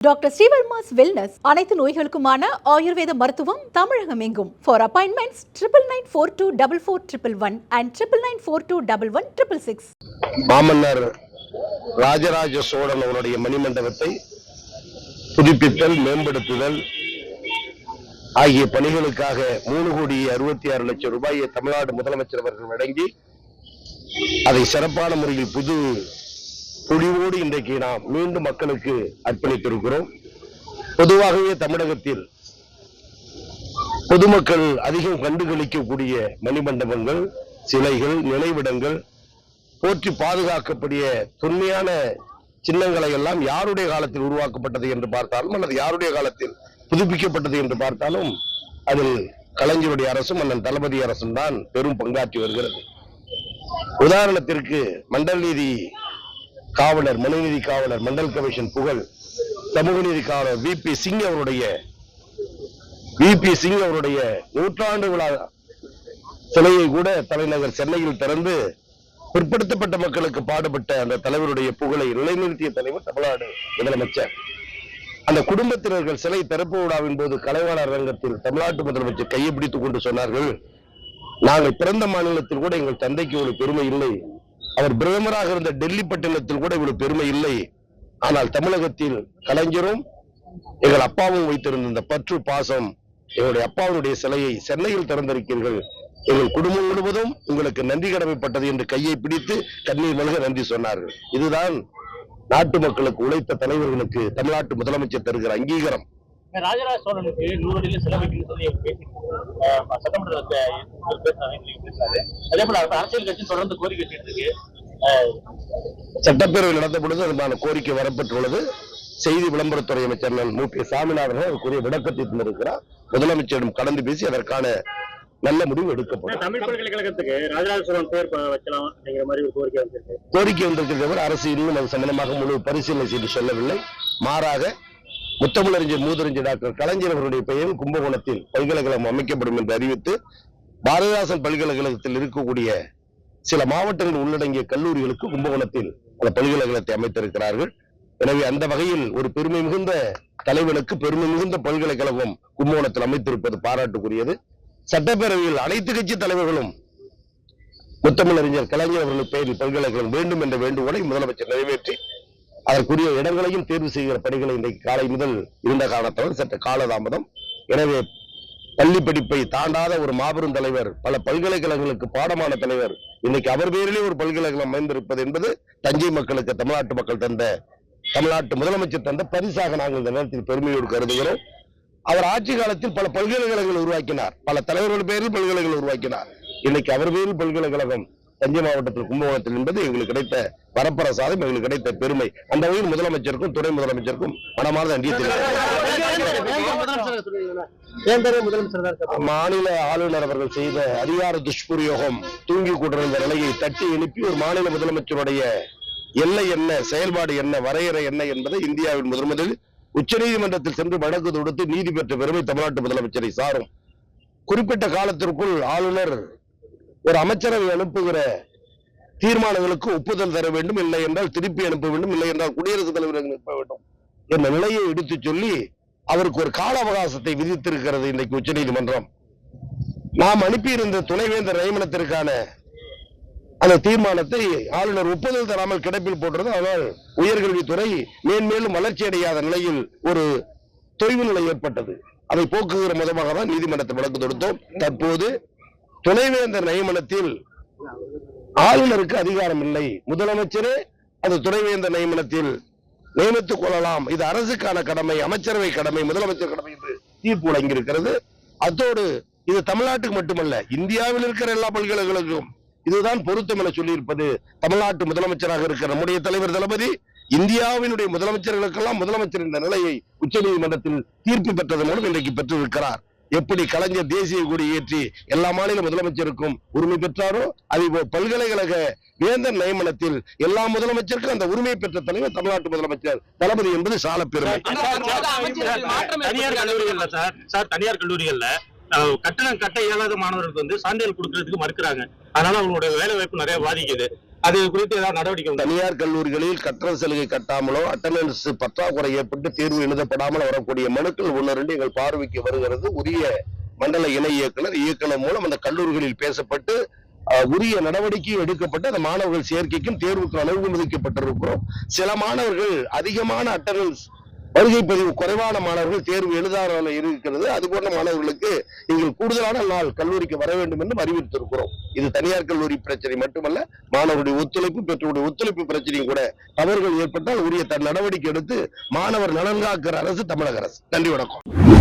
Doctor Srivarma's wellness அனைத்து நோய்களுக்குமான ஆயுர்வேத மருத்துவம் தமிழகம் எங்கும் for appointments triple nine four two double four triple one and triple nine four two double one triple six மாமன்னர் ராஜராஜ சோழன் அவருடைய மணிமண்டபத்தை புதுப்பித்தல் மேம்படுத்துதல் ஆகிய பணிகளுக்காக மூணு கோடி அறுபத்தி ஆறு லட்சம் ரூபாயை தமிழ்நாடு முதலமைச்சர் அவர்கள் வழங்கி அதை சிறப்பான முறையில் புது பொழிவோடு இன்றைக்கு நாம் மீண்டும் மக்களுக்கு அர்ப்பணித்திருக்கிறோம். பொதுவாகவே தமிழகத்தில் பொதுமக்கள் அதிகம் கண்டுகளிக்கக்கூடிய மணிமண்டபங்கள் சிலைகள் நினைவிடங்கள் போற்றி பாதுகாக்கக்கூடிய தொன்மையான சின்னங்களை எல்லாம் யாருடைய காலத்தில் உருவாக்கப்பட்டது என்று பார்த்தாலும் அல்லது யாருடைய காலத்தில் புதுப்பிக்கப்பட்டது என்று பார்த்தாலும் அதில் கலைஞருடைய அரசும் அண்ணன் தளபதி அரசும் தான் பெரும் பங்காற்றி வருகிறது. உதாரணத்திற்கு மண்டல் நீதி காவலர் மனுநீதி காவலர் மண்டல் கமிஷன் புகழ் சமூக நீதி காவலர் வி. பி. சிங் அவருடைய வி. பி. சிங் அவருடைய நூற்றாண்டு விழா சிலையை கூட தலைநகர் சென்னையில் திறந்து பிற்படுத்தப்பட்ட மக்களுக்கு பாடுபட்ட அந்த தலைவருடைய புகழை நிலைநிறுத்திய தலைவர் தமிழ்நாடு முதலமைச்சர். அந்த குடும்பத்தினர்கள் சிலை திறப்பு விழாவின் போது கலைவாணர் ரங்கத்தில் தமிழ்நாட்டு முதலமைச்சர் கையை பிடித்துக் கொண்டு சொன்னார்கள் நாங்கள் பிறந்த மாநிலத்தில் கூட எங்கள் தந்தைக்கு ஒரு பெருமை இல்லை அவர் பிரதமராக இருந்த டெல்லி பட்டினத்தில் கூட இவ்வளவு பெருமை இல்லை. ஆனால் தமிழகத்தில் கலைஞரும் எங்கள் அப்பாவும் வைத்திருந்த இந்த பற்று பாசம் எங்களுடைய அப்பாவுடைய சிலையை சென்னையில் திறந்திருக்கிறீர்கள். எங்கள் குடும்பம் முழுவதும் உங்களுக்கு நன்றி கடமைப்பட்டது என்று கையை பிடித்து கண்ணீர் மல்க நன்றி சொன்னார்கள். இதுதான் நாட்டு மக்களுக்கு உழைத்த தலைவர்களுக்கு தமிழ்நாட்டு முதலமைச்சர் தருகிற அங்கீகாரம். ராஜராஜ சோழனுக்கு நூறு அடியில் செலவைக்குன்னு சொல்லி பேசி அஹ், சட்டமன்றத்தில் பேசுறாங்க நீங்க பேசுறாரு அதே போல அரசியல் கட்சி தொடர்ந்து கோரிக்கை வச்சுட்டு இருக்கு அஹ், சட்டப்பேரவை நடந்த பொழுது அதுமான கோரிக்கை வரப்பட்டுள்ளது. செய்தி விளம்பரத்துறை அமைச்சர் மு. பி. சாமிநாதன் அதற்குரிய விளக்கத்தை தந்திருக்கிறார். முதலமைச்சரிடம் கலந்து பேசி அதற்கான நல்ல முடிவு எடுக்கப்படும். தமிழ் பல்கலைக்கழகத்துக்கு ராஜராஜ சோழன் பேர் வைக்கலாம் அப்படிங்கிற மாதிரி ஒரு கோரிக்கை வந்திருக்கு. கோரிக்கை வந்திருக்கிறவர் அரசு இன்னும் அது சம்பந்தமாக முழு பரிசீலனை செய்து சொல்லவில்லை. மாறாக முத்தமிழறிஞர் மூதறிஞர் டாக்டர் கலைஞர் அவருடைய பெயரில் கும்பகோணத்தில் பல்கலைக்கழகம் அமைக்கப்படும் என்று அறிவித்து பாரதிதாசன் பல்கலைக்கழகத்தில் இருக்கக்கூடிய சில மாவட்டங்கள் உள்ளடங்கிய கல்லூரிகளுக்கு கும்பகோணத்தில் அந்த பல்கலைக்கழகத்தை அமைத்திருக்கிறார்கள். எனவே அந்த வகையில் ஒரு பெருமை மிகுந்த தலைவனுக்கு பெருமை மிகுந்த பல்கலைக்கழகம் கும்பகோணத்தில் அமைத்திருப்பது பாராட்டுக்குரியது. சட்டப்பேரவையில் அனைத்து கட்சி தலைவர்களும் முத்தமிழறிஞர் கலைஞர் அவர்கள் பெயரில் பல்கலைக்கழகம் வேண்டும் என்ற வேண்டுகோளை முதலமைச்சர் நிறைவேற்றி அதற்குரிய இடங்களையும் தேர்வு செய்கிற பணிகளை இன்றைக்கு காலை முதல் இருந்த காரணத்தால் சற்று காலதாமதம். எனவே பள்ளி படிப்பை தாண்டாத ஒரு மாபெரும் தலைவர் பல பல்கலைக்கழகங்களுக்கு பாடமான தலைவர் இன்னைக்கு அவர் பேரிலே ஒரு பல்கலைக்கழகம் அமைந்திருப்பது என்பது தஞ்சை மக்களுக்கு தமிழ்நாட்டு மக்கள் தந்த தமிழ்நாட்டு முதலமைச்சர் தந்த பரிசாக நாங்கள் இந்த நேரத்தில் பெருமையோடு கருதுகிறோம். அவர் ஆட்சி காலத்தில் பல பல்கலைக்கழகங்கள் உருவாக்கினார். பல தலைவர்கள் பேரில் பல்கலைக்கழகம் உருவாக்கினார். இன்னைக்கு அவர் பேரில் பல்கலைக்கழகம் தஞ்சை மாவட்டத்தில் கும்பகோணத்தில் என்பது எங்களுக்கு கிடைத்த வரப்பிரசாதம் எங்களுக்கு கிடைத்த பெருமை. அந்த வகையில் முதலமைச்சருக்கும் துணை முதலமைச்சருக்கும் மனமார்ந்த நன்றி தெரிவிக்கிறேன். மாநில ஆளுநர் அவர்கள் செய்த அதிகார துஷ்பிரயோகம் தூங்கி கொண்டிருந்த நிலையை தட்டி எழுப்பி ஒரு மாநில முதலமைச்சருடைய எல்லை என்ன செயல்பாடு என்ன வரையறை என்ன என்பதை இந்தியாவின் முதல் முதலில் உச்சநீதிமன்றத்தில் சென்று வழக்கு தொடுத்து நீதி பெற்ற பெருமை தமிழ்நாட்டு முதலமைச்சரை சாரும். குறிப்பிட்ட காலத்திற்குள் ஆளுநர் ஒரு அமைச்சரவை அனுப்புகிற தீர்மானங்களுக்கு ஒப்புதல் தர வேண்டும் இல்லை என்றால் திருப்பி அனுப்ப வேண்டும் இல்லை என்றால் குடியரசுத் தலைவர் அனுப்ப வேண்டும் என்ற நிலையை எடுத்து சொல்லி அவருக்கு ஒரு கால அவகாசத்தை விதித்திருக்கிறது இன்றைக்கு உச்சநீதிமன்றம் நாம் அனுப்பியிருந்த துணைவேந்தர் நியமனத்திற்கான அந்த தீர்மானத்தை ஆளுநர் ஒப்புதல் தராமல் கிடப்பில் போடுறது ஆனால் உயர்கல்வித்துறை மேன்மேலும் வளர்ச்சி அடையாத நிலையில் ஒரு தொய்வு நிலை ஏற்பட்டது. அதை போக்குகிற முதமாக தான் நீதிமன்றத்தை வழக்கு தொடுத்தோம். தற்போது துணைவேந்தர் நியமனத்தில் ஆளுநருக்கு அதிகாரம் இல்லை முதலமைச்சரே அந்த துணைவேந்தர் நியமனத்தில் நியமித்துக் கொள்ளலாம். இது அரசுக்கான கடமை அமைச்சரவை கடமை முதலமைச்சர் கடமை என்று தீர்ப்பு வழங்கியிருக்கிறது. அத்தோடு இது தமிழ்நாட்டுக்கு மட்டுமல்ல இந்தியாவில் இருக்கிற எல்லா பல்கலைகளுக்கும் இதுதான் பொருத்தம் என சொல்லியிருப்பது. தமிழ்நாட்டு முதலமைச்சராக இருக்கிற நம்முடைய தலைவர் தளபதி இந்தியாவினுடைய முதலமைச்சர்களுக்கெல்லாம் முதலமைச்சர் இந்த நிலையை உச்சநீதிமன்றத்தில் தீர்ப்பு பெற்றது மூலம் இன்றைக்கு பெற்றிருக்கிறார். எப்படி கலைஞர் தேசிய கொடி ஏற்றி எல்லா மாநில முதலமைச்சருக்கும் உரிமை பெற்றாரோ அதே போல் பல்கலைக்கழக வேந்தர் நியமனத்தில் எல்லா முதலமைச்சருக்கும் அந்த உரிமை பெற்ற தலைவர் தமிழ்நாட்டு முதலமைச்சர் தளபதி என்பது சால பெருமை தனியார் கல்லூரிகள்ல சார் சார் தனியார் கல்லூரிகள்ல கட்டணம் கட்ட இயலாத மாணவர்களுக்கு வந்து சான்றிதழ் கொடுக்கறதுக்கு மறுக்கிறாங்க. அதனால அவங்களுடைய வேலை வாய்ப்பு நிறைய பாதிக்குது. அது குறித்து ஏதாவது நடவடிக்கை தனியார் கல்லூரிகளில் கட்டண சலுகை கட்டாமலோ அட்டண்டன்ஸ் பற்றாக்குறை ஏற்பட்டு தேர்வு எழுதப்படாமல் வரக்கூடிய மனுக்கள் ஒன்று ரெண்டு எங்கள் பார்வைக்கு வருகிறது. உரிய மண்டல இணை இயக்குனர் இயக்குனர் மூலம் அந்த கல்லூரிகளில் பேசப்பட்டு உரிய நடவடிக்கை எடுக்கப்பட்டு அந்த மாணவர்கள் சேர்க்கைக்கும் தேர்வுக்கு அனுமதிக்கப்பட்டிருக்கிறோம் சில மாணவர்கள் அதிகமான அட்டண்டன்ஸ் வருகை பதிவு குறைவான மாணவர்கள் தேர்வு எழுதாமல் இருக்கிறது. அது போன்ற மாணவர்களுக்கு நீங்கள் கூடுதலான நாள் கல்லூரிக்கு வர வேண்டும் என்று அறிவித்திருக்கிறோம் இது தனியார் கல்லூரி பிரச்சனை மட்டுமல்ல மாணவருடைய ஒத்துழைப்பு பெற்றோருடைய ஒத்துழைப்பு பிரச்சனையும் கூட தவறுகள் ஏற்பட்டால் உரிய தன் நடவடிக்கை எடுத்து மாணவர் நலன் காக்கிற அரசு தமிழக அரசு. நன்றி வணக்கம்.